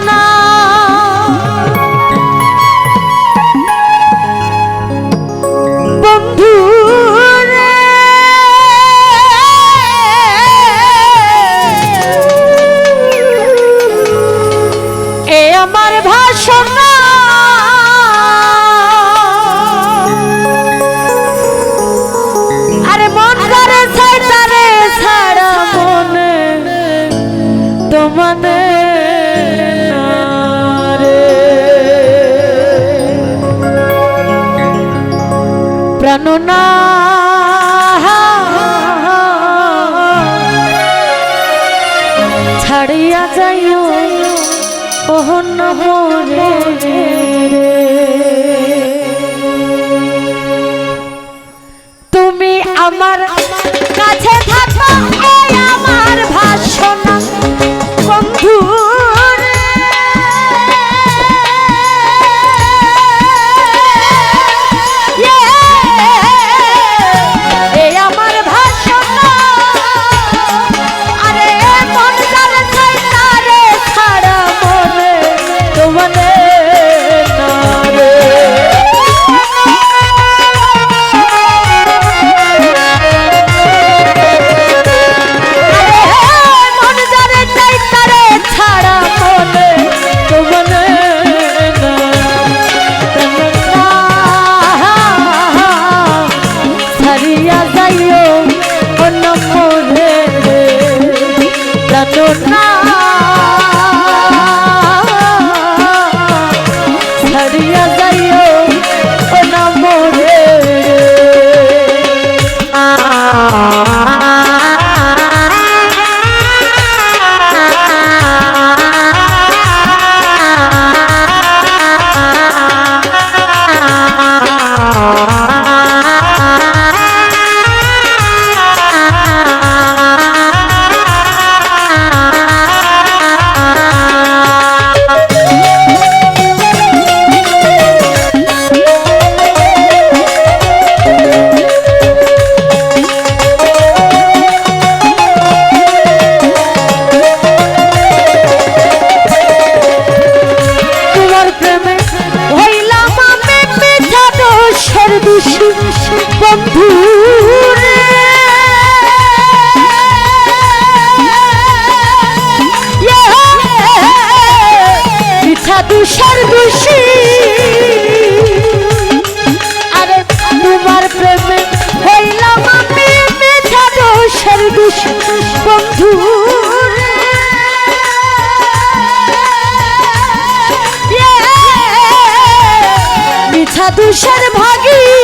না জানো না। ছাড়িয়া যাইও ওহন হরে তুমি আমার কাছে থাক। বন্ধু মিঠা তুষার ভাগী।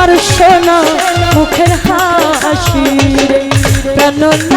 তোমার সোনা মুখের হাসি না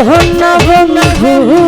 মোহন বন্ধু